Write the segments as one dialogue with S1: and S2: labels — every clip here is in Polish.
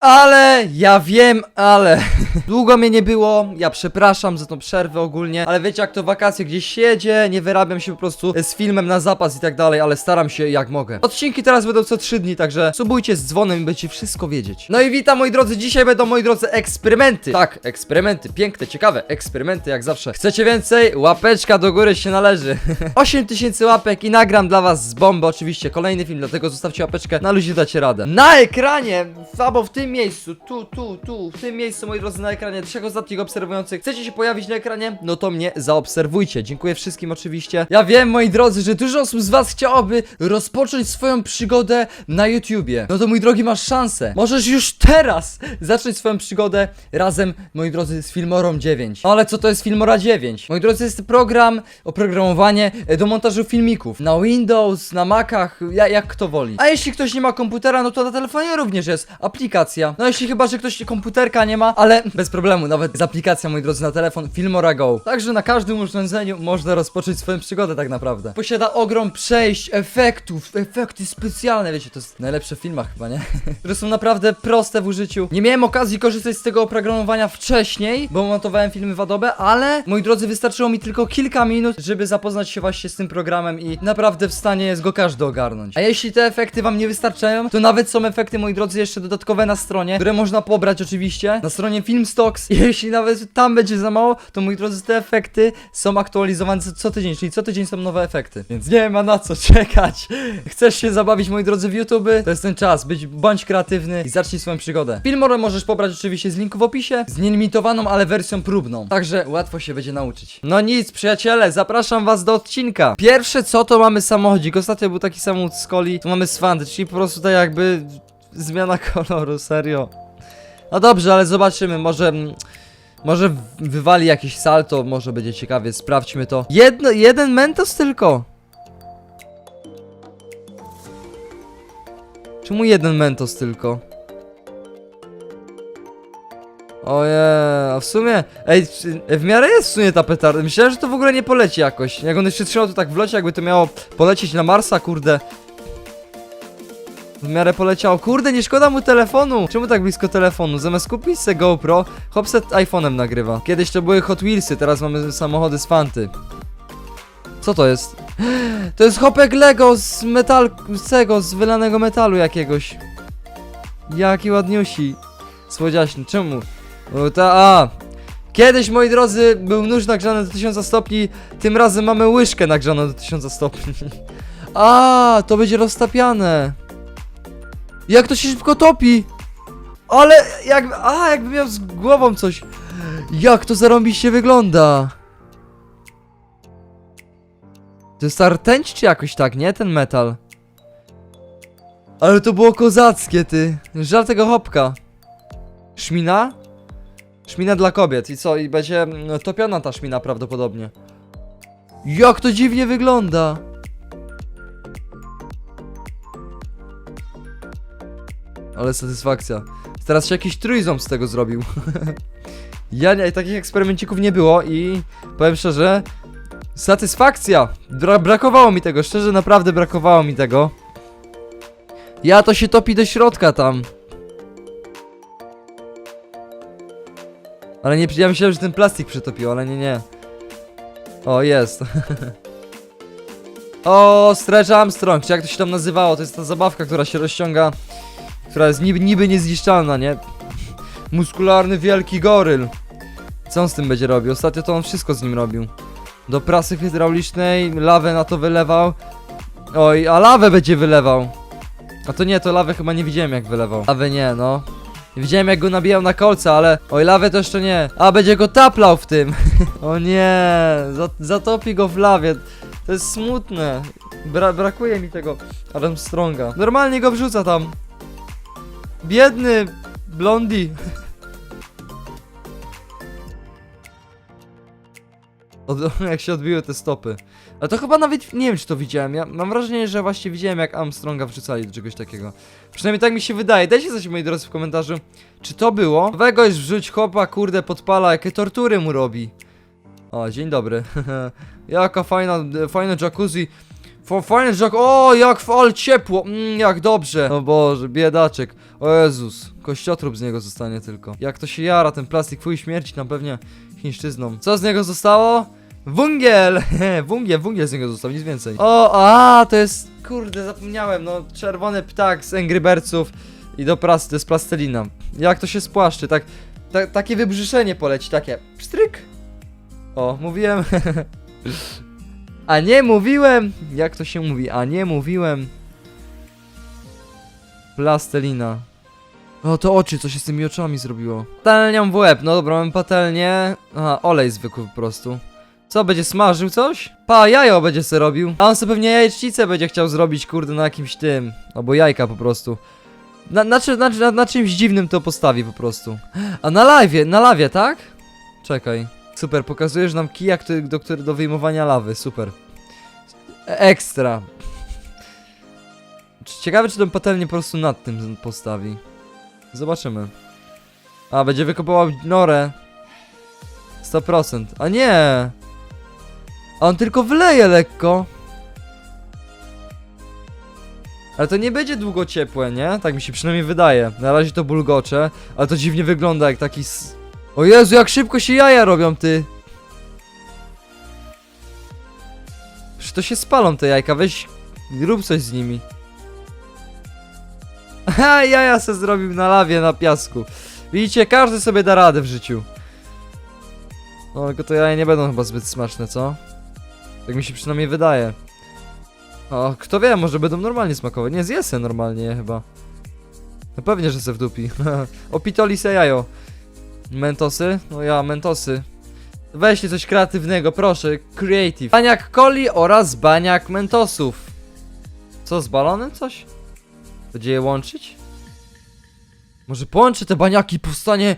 S1: Ale ja wiem, ale długo mnie nie było. Ja przepraszam za tą przerwę ogólnie, ale wiecie jak to wakacje gdzieś siedzie, nie wyrabiam się po prostu z filmem na zapas i tak dalej, ale staram się jak mogę. Odcinki teraz będą co 3 dni, także subujcie z dzwonem i będziecie wszystko wiedzieć. No i witam moi drodzy, dzisiaj będą moi drodzy eksperymenty. Tak, eksperymenty, piękne, ciekawe eksperymenty jak zawsze. Chcecie więcej? Łapeczka do góry się należy. 8000 łapek i nagram dla was z bomby oczywiście kolejny film, dlatego zostawcie łapeczkę, na luzie dacie radę. Na ekranie, albo w tym miejscu, tu, tu, tu, w tym miejscu moi drodzy na ekranie, trzech ostatnich obserwujących. Chcecie się pojawić na ekranie? No to mnie zaobserwujcie. Dziękuję wszystkim oczywiście. Ja wiem moi drodzy, że dużo osób z was chciałoby rozpocząć swoją przygodę na YouTubie. No to mój drogi masz szansę. Możesz już teraz zacząć swoją przygodę razem, moi drodzy, z Filmorą 9. No ale co to jest Filmora 9? Moi drodzy, jest program, oprogramowanie e, do montażu filmików. Na Windows, na Macach, ja, jak kto woli. A jeśli ktoś nie ma komputera, no to na telefonie również jest aplikacja. No jeśli chyba, że ktoś komputerka nie ma, ale bez problemu, nawet z aplikacja, moi drodzy, na telefon Filmora Go. Także na każdym urządzeniu można rozpocząć swoją przygodę tak naprawdę. Posiada ogrom przejść, efektów, efekty specjalne, wiecie, to jest najlepsze w filmach chyba, nie? Które są naprawdę proste w użyciu. Nie miałem okazji korzystać z tego oprogramowania wcześniej, bo montowałem filmy w Adobe, ale moi drodzy, wystarczyło mi tylko kilka minut, żeby zapoznać się właśnie z tym programem i naprawdę w stanie jest go każdy ogarnąć. A jeśli te efekty wam nie wystarczają, to nawet są efekty, moi drodzy, jeszcze dodatkowe na stronie, które można pobrać oczywiście, na stronie Filmstocks. Jeśli nawet tam będzie za mało, to moi drodzy, te efekty są aktualizowane co, tydzień, czyli co tydzień są nowe efekty. Więc nie ma na co czekać. Chcesz się zabawić, moi drodzy, w YouTube? To jest ten czas, być, bądź kreatywny i zacznij swoją przygodę. Filmorę możesz pobrać oczywiście z linku w opisie, z nielimitowaną, ale wersją próbną. Także łatwo się będzie nauczyć. No nic, przyjaciele, zapraszam was do odcinka. Pierwsze co, to mamy samochodzik. Ostatnio był taki samochód z coli, tu mamy swandy, czyli po prostu tak jakby zmiana koloru, serio. No dobrze, ale zobaczymy, może... mm, Może wywali jakieś salto, może będzie ciekawie, sprawdźmy to. Jedno, jeden Mentos tylko! Czemu jeden Mentos tylko? Ojej, a w sumie, ej, w miarę jest w sumie ta petarda. Myślałem, że to w ogóle nie poleci jakoś. Jak on jeszcze trzymał to tak w locie, jakby to miało polecieć na Marsa, kurde. W miarę poleciało. Kurde, nie szkoda mu telefonu. Czemu tak blisko telefonu? Zamiast kupić se GoPro, Hopset iPhone'em nagrywa. Kiedyś to były Hot Wheelsy, teraz mamy samochody z Fanty. Co to jest? To jest hopek Lego z metal... z tego, z wylanego metalu jakiegoś. Jaki ładniusi. Słodziaśny, czemu? O, ta, a. Kiedyś, moi drodzy, był nóż nagrzany do 1000 stopni, tym razem mamy łyżkę nagrzaną do 1000 stopni. A, to będzie roztapiane. Jak to się szybko topi? Ale jakby, a, jakby miał z głową coś. Jak to zarąbiście wygląda? To jest ta rtęć czy jakoś tak, nie? Ten metal. Ale to było kozackie, ty. Żal tego hopka. Szmina? Szmina dla kobiet. I co? I będzie mm, topiona ta szmina prawdopodobnie. Jak to dziwnie wygląda. Ale satysfakcja. Teraz się jakiś trójząb z tego zrobił. ja nie, takich eksperymencików nie było i powiem szczerze, satysfakcja. Bra brakowało mi tego, szczerze naprawdę brakowało mi tego. Ja to się topi do środka tam. Ale nie, ja myślałem, że ten plastik przetopił, ale nie, nie. O, jest. o, Stretch Armstrong, czy jak to się tam nazywało, to jest ta zabawka, która się rozciąga, która jest niby, niby niezniszczalna, nie? Muskularny wielki goryl. Co on z tym będzie robił? Ostatnio to on wszystko z nim robił. Do prasy hydraulicznej, lawę na to wylewał. Oj, a lawę będzie wylewał. A to nie, to lawę chyba nie widziałem jak wylewał. Lawę nie, no. Widziałem jak go nabijał na kolce, ale oj lawę to jeszcze nie. A będzie go taplał w tym. o nie, za, zatopi go w lawie. To jest smutne. Bra brakuje mi tego Armstronga. Normalnie go wrzuca tam. Biedny blondi. Od, jak się odbiły te stopy. Ale to chyba nawet nie wiem, czy to widziałem. Ja mam wrażenie, że właśnie widziałem, jak Armstronga wrzucali do czegoś takiego. Przynajmniej tak mi się wydaje. Dajcie coś, moi drodzy, w komentarzu, czy to było. Jest wrzuć chopa, kurde, podpala, jakie tortury mu robi. O, dzień dobry. Jaka fajna, fajna jacuzzi. F- Fajny żak, o jak fal ciepło, mm, jak dobrze. O Boże, biedaczek. O Jezus, kościotrup z niego zostanie tylko. Jak to się jara, ten plastik twój śmierci tam pewnie chińszczyzną. Co z niego zostało? Wungiel! wungiel, wungiel z niego został, nic więcej. O, a, to jest, kurde, zapomniałem, no, czerwony ptak z Angry Birdsów i do prasy, to jest plastelina. Jak to się spłaszczy, tak, ta, takie wybrzyszenie poleci, takie, pstryk. O, mówiłem. A nie mówiłem! Jak to się mówi? A nie mówiłem. Plastelina. O, to oczy, co się z tymi oczami zrobiło? Patelnią w łeb, no dobra, mam patelnię. Aha, olej zwykły po prostu. Co, będzie smażył coś? Pa, jajo będzie se robił. A on sobie pewnie jajecznicę będzie chciał zrobić, kurde, na jakimś tym. Albo jajka po prostu. Na, na, na, na, na czymś dziwnym to postawi po prostu. A na lawie, na lawie, tak? Czekaj. Super, pokazujesz nam kijak który- do, który, do wyjmowania lawy, super. E- Ekstra. Ciekawe, czy tą patelnię po prostu nad tym postawi. Zobaczymy. A, będzie wykopała norę. 100%. A nie! A on tylko wleje lekko. Ale to nie będzie długo ciepłe, nie? Tak mi się przynajmniej wydaje. Na razie to bulgocze, ale to dziwnie wygląda jak taki. O Jezu, jak szybko się jaja robią, ty! Przecież to się spalą te jajka, weź rób coś z nimi. Ha, jaja se zrobił na lawie, na piasku. Widzicie, każdy sobie da radę w życiu. No, tylko to jaja nie będą chyba zbyt smaczne, co? Tak mi się przynajmniej wydaje. O, kto wie, może będą normalnie smakowe. Nie, zje se normalnie je chyba. No pewnie, że se w dupi. Opitoli se jajo. Mentosy? No ja, mentosy. Weźcie coś kreatywnego, proszę. Creative. Baniak coli oraz baniak mentosów. Co, z balonem coś? Będzie je łączyć? Może połączy te baniaki, powstanie...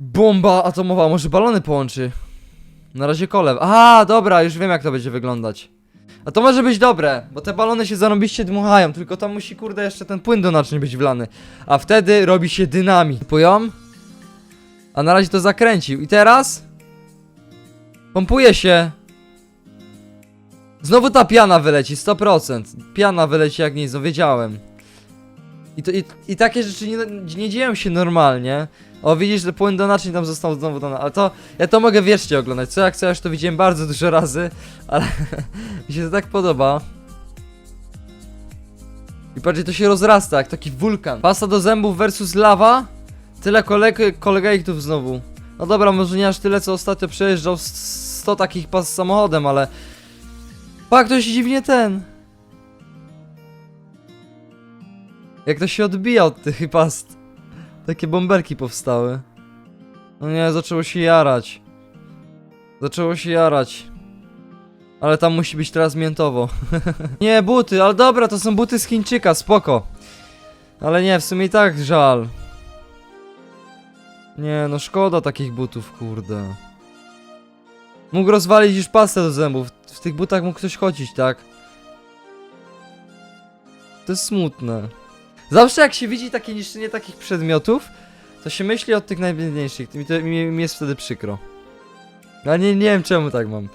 S1: Bomba atomowa, może balony połączy. Na razie kole. A, dobra, już wiem jak to będzie wyglądać. A to może być dobre, bo te balony się zarąbiście dmuchają, tylko tam musi kurde jeszcze ten płyn do naczyń być wlany. A wtedy robi się dynamit. Poją? A na razie to zakręcił. I teraz? Pompuje się. Znowu ta piana wyleci, 100%. Piana wyleci jak nic, wiedziałem. I, to, i, i takie rzeczy nie, nie dzieją się normalnie. O, widzisz, że płyn do naczyń tam został znowu dodany. Ale to, ja to mogę wiecznie oglądać. Co jak co, ja już to widziałem bardzo dużo razy, ale mi się to tak podoba. I patrzcie, to się rozrasta jak taki wulkan. Pasta do zębów versus lawa. Tyle koleg kolegaitów znowu. No dobra, może nie aż tyle, co ostatnio przejeżdżał s- 100 takich pas samochodem, ale... Pak, to się dziwnie ten... Jak to się odbija od tych past. Takie bąbelki powstały. No nie, zaczęło się jarać. Zaczęło się jarać. Ale tam musi być teraz miętowo. nie, buty, ale dobra, to są buty z Chińczyka, spoko. Ale nie, w sumie i tak żal. Nie, no szkoda takich butów, kurde. Mógł rozwalić już pastę do zębów. W tych butach mógł ktoś chodzić, tak? To jest smutne. Zawsze jak się widzi takie niszczenie takich przedmiotów, to się myśli o tych najbiedniejszych. Mi, to, mi, mi jest wtedy przykro. Ja nie, nie wiem czemu tak mam.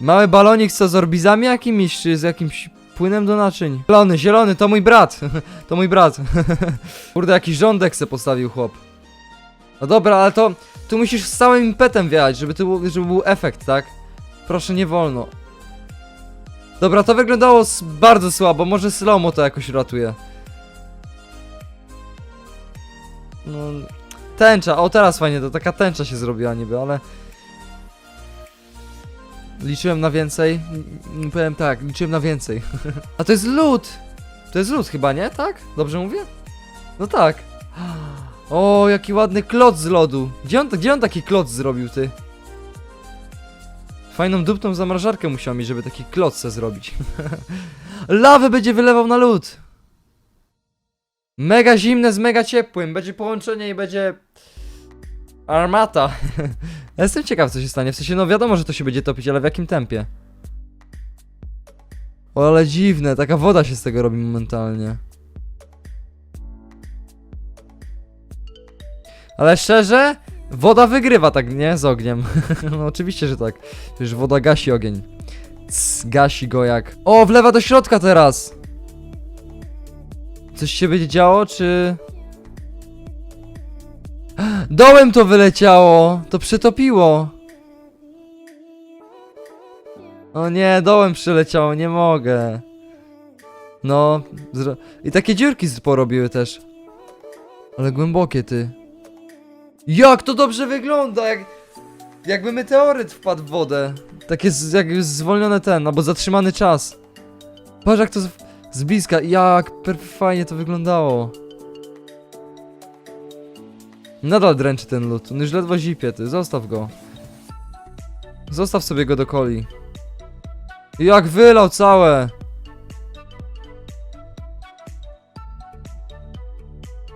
S1: Mały balonik co z orbizami jakimiś, czy z jakimś płynem do naczyń? Zielony, zielony, to mój brat. to mój brat. Kurde, jakiś rządek se postawił chłop. No dobra, ale to tu musisz z całym impetem wjechać, żeby, tu, żeby był efekt, tak? Proszę, nie wolno. Dobra, to wyglądało bardzo słabo, może slow to jakoś ratuje. No, tęcza, o teraz fajnie, to taka tęcza się zrobiła niby, ale... Liczyłem na więcej, Mm, powiem tak, liczyłem na więcej. A to jest lód! To jest lód chyba, nie? Tak? Dobrze mówię? No tak. O, jaki ładny kloc z lodu. Gdzie on, gdzie on taki kloc zrobił, ty? Fajną dupną zamrażarkę musiał mieć, żeby taki kloc se zrobić. Lawę będzie wylewał na lód. Mega zimne z mega ciepłym. Będzie połączenie i będzie... Armata. Ja Jestem ciekaw, co się stanie. W sensie, no wiadomo, że to się będzie topić, ale w jakim tempie? O, ale dziwne. Taka woda się z tego robi momentalnie. Ale szczerze, woda wygrywa tak, nie? Z ogniem. no oczywiście, że tak. Przecież woda gasi ogień. Cs, gasi go jak... O, wlewa do środka teraz! Coś się będzie działo, czy... Dołem to wyleciało! To przetopiło! O nie, dołem przyleciało, nie mogę. No, i takie dziurki porobiły też. Ale głębokie ty. Jak to dobrze wygląda, jak... Jakby meteoryt wpadł w wodę. Takie z, jak zwolnione ten, albo zatrzymany czas. Patrz jak to z, z bliska, jak fajnie to wyglądało. Nadal dręczy ten lód, on już ledwo zipie, ty, zostaw go. Zostaw sobie go do coli. Jak wylał całe!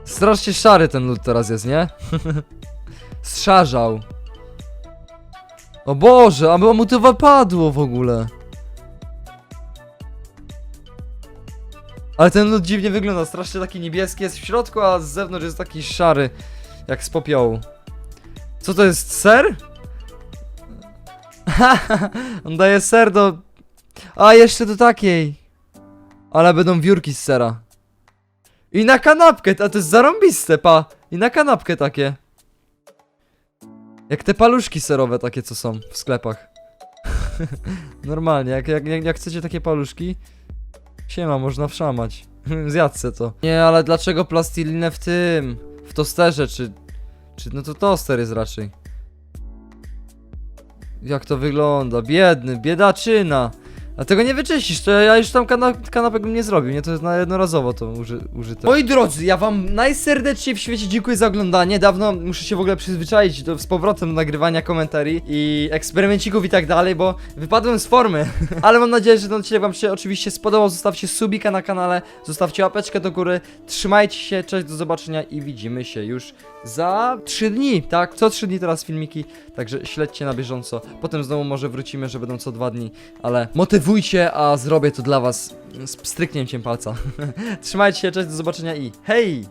S1: Strasznie szary ten lód teraz jest, nie? Zszarzał. O Boże, a mu to wypadło w ogóle. Ale ten lód dziwnie wygląda, strasznie taki niebieski jest w środku, a z zewnątrz jest taki szary, jak z popiołu. Co to jest, ser? On daje ser do... A, jeszcze do takiej. Ale będą wiórki z sera. I na kanapkę, a to jest zarąbiste, pa. I na kanapkę takie. Jak te paluszki serowe takie, co są w sklepach. Normalnie, jak, jak, jak, jak chcecie takie paluszki, siema, można wszamać. Zjadźcie to. Nie, ale dlaczego plastilinę w tym? W tosterze, czy... Czy no to toster jest raczej. Jak to wygląda? Biedny, biedaczyna. A tego nie wyczyścisz, to ja już tam kana kanapek bym nie zrobił, nie? To jest na jednorazowo to uży użyte. Moi drodzy, ja wam najserdeczniej w świecie dziękuję za oglądanie. Dawno muszę się w ogóle przyzwyczaić do, z powrotem do nagrywania komentarii i eksperymencików i tak dalej, bo wypadłem z formy. Ale mam nadzieję, że ten odcinek wam się oczywiście spodobał. Zostawcie subika na kanale, zostawcie łapeczkę do góry. Trzymajcie się, cześć, do zobaczenia i widzimy się już za 3 dni, tak? Co 3 dni teraz filmiki, także śledźcie na bieżąco. Potem znowu może wrócimy, że będą co 2 dni, ale motywujcie, a zrobię to dla was z pstryknięciem palca. Trzymajcie się, cześć, do zobaczenia i hej!